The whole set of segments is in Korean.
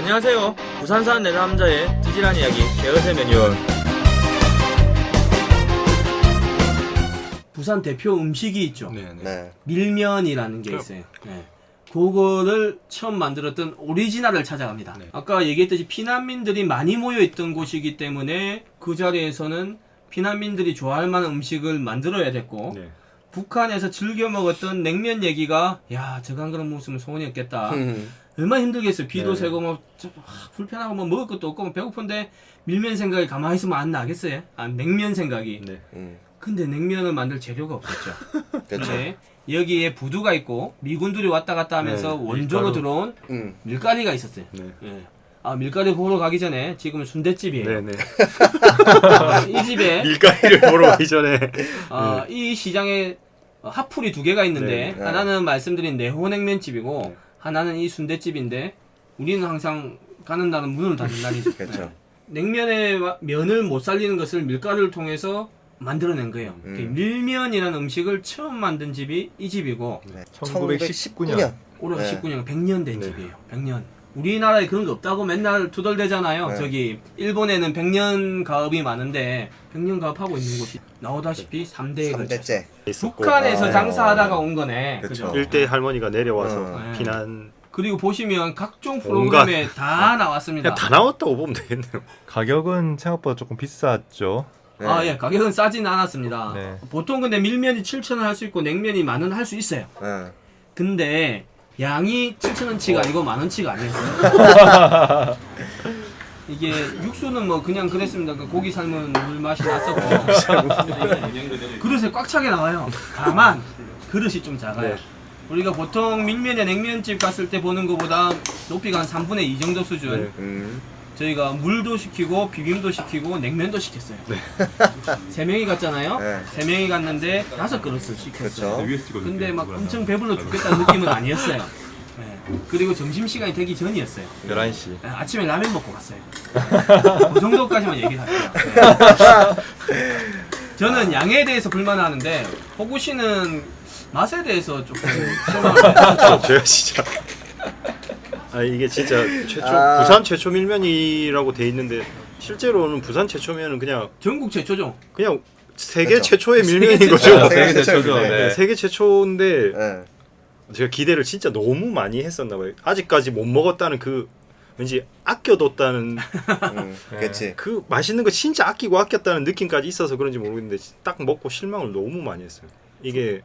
안녕하세요. 부산 사는 내 남자의 찌질한 이야기 개어세 매뉴얼. 부산 대표 음식이 있죠. 네, 네. 네. 밀면이라는 게 있어요. 네. 그거를 처음 만들었던 오리지널을 찾아갑니다. 네. 아까 얘기했듯이 피난민들이 많이 모여 있던 곳이기 때문에 그 자리에서는 피난민들이 좋아할 만한 음식을 만들어야 됐고 네. 북한에서 즐겨 먹었던 냉면 얘기가 야 저거 한 그릇 먹으면 소원이 없겠다. 음. 얼마나 힘들겠어요. 비도 네. 새고 뭐 좀, 아, 불편하고 뭐 먹을 것도 없고 뭐 배고픈데 밀면 생각이 가만히 있으면 안 나겠어요? 아 냉면 생각이. 네. 음. 근데 냉면을 만들 재료가 없었죠. 그렇죠. 네. 여기에 부두가 있고 미군들이 왔다 갔다 하면서 네, 원조로 밀가루. 들어온 음. 밀가리가 있었어요. 네. 예. 아 밀가리 보러 가기 전에 지금은 순대집이에요. 네, 네. 아, 이 집에 밀가리를 보러 가기 전에 아, 이 시장에 핫플이 두 개가 있는데 네. 하나는 말씀드린 내호냉면집이고 네. 하나는 이 순대집인데 우리는 항상 가는 날은 문을 닫는 날이죠. 그렇죠. 네. 냉면의 와- 면을 못 살리는 것을 밀가루를 통해서 만들어낸 거예요. 음. 그 밀면이라는 음식을 처음 만든 집이 이 집이고 네. 1919년. 올해가 네. 19년, 100년 된 네. 집이에요. 100년. 우리나라에 그런 거 없다고 맨날 투덜대잖아요. 네. 저기 일본에는 100년 가업이 많은데 100년 가업하고 있는 곳이 나오다시피 3대에 걸쳐. 3대째. 있었고 북한에서 아. 장사하다가 온 거네. 그죠? 일대 할머니가 내려와서 어. 네. 비난 그리고 보시면 각종. 프로그램에 다 나왔습니다. 그냥 다 나왔다고 보면 되겠네요. 가격은 생각보다 조금 비쌌죠. 네. 아, 예, 가격은 싸진 않았습니다. 네. 보통 근데 밀면이 7,000원 할 수 있고 냉면이 만원 할 수 있어요. 네. 근데 양이 7,000원치가 아니고 만 원치가 아니었어요. 이게 육수는 뭐 그냥 그랬습니다. 그 고기 삶은 물 맛이 났었고 그릇에 꽉 차게 나와요. 다만 그릇이 좀 작아요. 네. 우리가 보통 밀면에 냉면집 갔을 때 보는 것보다 높이가 한 3분의 2 정도 수준. 네. 음. 저희가 물도 시키고 비빔도 시키고 냉면도 시켰어요. 세 명이 갔잖아요. 네. 세 명이 갔는데 다섯 그릇을 시켰어요. 그렇죠. 근데 막 엄청 배불러 죽겠다는 느낌은 아니었어요. 네. 그리고 점심 시간이 되기 전이었어요. 11시. 네, 아침에 라면 먹고 갔어요. 그 정도까지만 얘기를 할게요. 네. 저는 양에 대해서 불만하는데 호구 씨는 맛에 대해서 조금 실망을 해요. 제가 진짜 아 이게 진짜 최초 아. 부산 최초 밀면이라고 돼 있는데 실제로는 부산 최초면은 그냥 전국 최초죠. 그냥 세계 그렇죠. 최초의 밀면인 거죠. 최초. 세계 세계 최초죠. 최초네. 네. 세계 최초인데 네. 제가 기대를 진짜 너무 많이 했었나 봐요. 아직까지 못 먹었다는 그 왠지 아껴뒀다는 음. 그렇지. 그 맛있는 거 진짜 아끼고 아꼈다는 느낌까지 있어서 그런지 모르겠는데 딱 먹고 실망을 너무 많이 했어요. 이게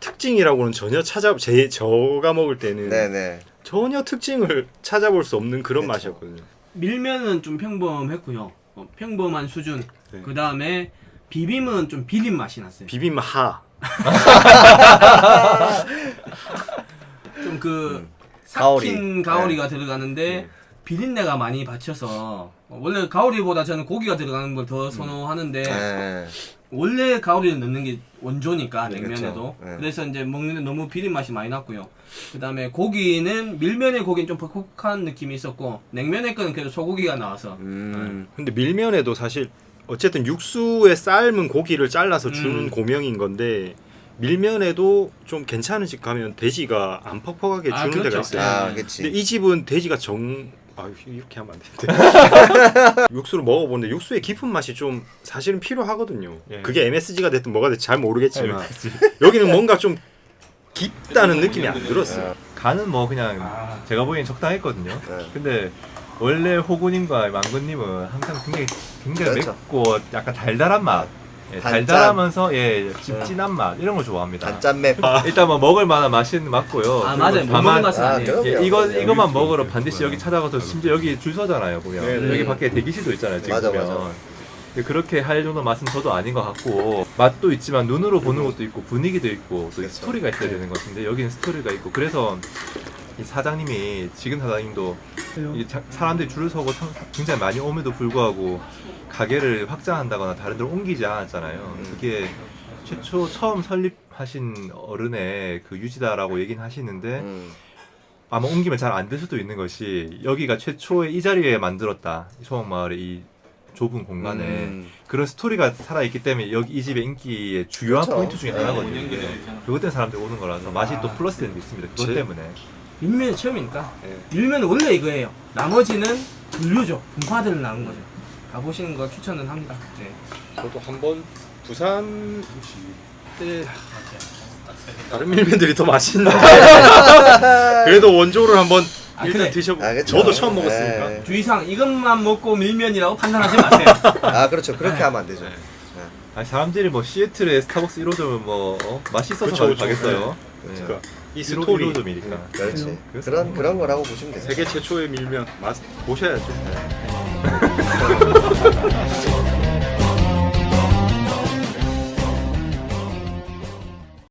특징이라고는 전혀 찾아 제 저가 먹을 때는 네, 네. 전혀 특징을 찾아볼 수 없는 그런 그쵸. 맛이었거든요. 밀면은 좀 평범했고요. 어, 평범한 수준. 네. 그 다음에 비빔은 좀 비린 맛이 났어요. 비빔 하. 좀그 음. 삭힌 가오리. 가오리 가 들어가는데 네. 비린내가 많이 받쳐서 어, 원래 가오리보다 저는 고기가 들어가는 걸 더 선호하는데 네. 원래 가오리를 넣는 게 원조니까 네, 냉면에도 그쵸. 네. 그래서 이제 먹는데 너무 비린 맛이 많이 났고요. 그 다음에 고기는 밀면의 고기는 좀 퍽퍽한 느낌이 있었고 냉면의 거는 그래도 소고기가 나와서 음. 근데 밀면에도 사실 어쨌든 육수에 삶은 고기를 잘라서 주는 음. 고명인 건데 밀면에도 좀 괜찮은 집 가면 돼지가 안 퍽퍽하게 아, 주는 데가 그렇죠. 있어요. 아, 네. 그렇지. 근데 이 집은 돼지가 정 아, 이렇게 하면 안 되는데. 육수를 먹어보는데 육수의 깊은 맛이 좀 사실은 필요하거든요. 예. 그게 MSG가 됐든 뭐가 됐든 잘 모르겠지만 여기는 뭔가 좀 깊다는 느낌이 안 들었어요. 간은 뭐 그냥 아. 제가 보기엔 적당했거든요. 네. 근데 원래 호구님과 망고님은 항상 굉장히 굉장히 그렇죠. 맵고 약간 달달한 맛, 예, 단짠. 달달하면서 예 찝진한 맛 이런 걸 좋아합니다. 단짠맵. 일단 뭐 먹을 만한 맛은 맞고요. 아 맞아요 못 다만 먹는 맛은 아, 아니에요. 그럼- 예, 이거 그럼요. 이것만 먹으러 반드시 여기 찾아가서 심지어 여기 줄 서잖아요 보면 네, 네. 여기 밖에 대기실도 있잖아요 지금 맞아, 보면 맞아. 근데 그렇게 할 정도 맛은 저도 아닌 것 같고 맛도 있지만 눈으로 보는 것도 있고 분위기도 있고 또 그렇죠. 스토리가 있어야 되는 것 같은데 여기는 스토리가 있고 그래서 이 사장님이 지금 사장님도 이 자- 사람들이 줄을 서고 상- 굉장히 많이 옴에도 불구하고 가게를 확장한다거나 다른 데로 옮기지 않았잖아요. 음. 그게 최초 처음 설립하신 어른의 그 유지다라고 얘기는 하시는데 음. 아마 옮기면 잘 안 될 수도 있는 것이 여기가 최초의 이 자리에 만들었다 소원마을의 이 좁은 공간에 음. 그런 스토리가 살아있기 때문에 여기 이 집의 인기의 주요한 그렇죠. 포인트 중에 네. 하나거든요. 이게. 그것 때문에 사람들이 오는 거라서 맛이 또 플러스 되는 게 있습니다. 그것 제- 때문에 밀면이 처음이니까 예. 밀면은 원래 이거예요. 나머지는 분류죠. 분파들을 나눈 거죠. 가보시는 거 추천은 합니다. 네. 저도 한번 부산 때 다른 밀면들이 더 맛있는데 그래도 원조를 한번 아, 일단 그래. 드셔보. 아, 그쵸. 저도 처음 먹었으니까. 네. 주의사항 이것만 먹고 밀면이라고 판단하지 마세요. 아 그렇죠. 그렇게 네. 하면 안 되죠. 네. 아니 사람들이 뭐 시애틀에 스타벅스 1호점은 뭐 어? 맛있어서 그쵸, 그쵸. 가겠어요. 그러니까 이 1호, 스토리 1호점이니까. 그렇지. 그래서 그런 그런 거라고 보시면 돼요. 세계 최초의 밀면 맛 보셔야죠.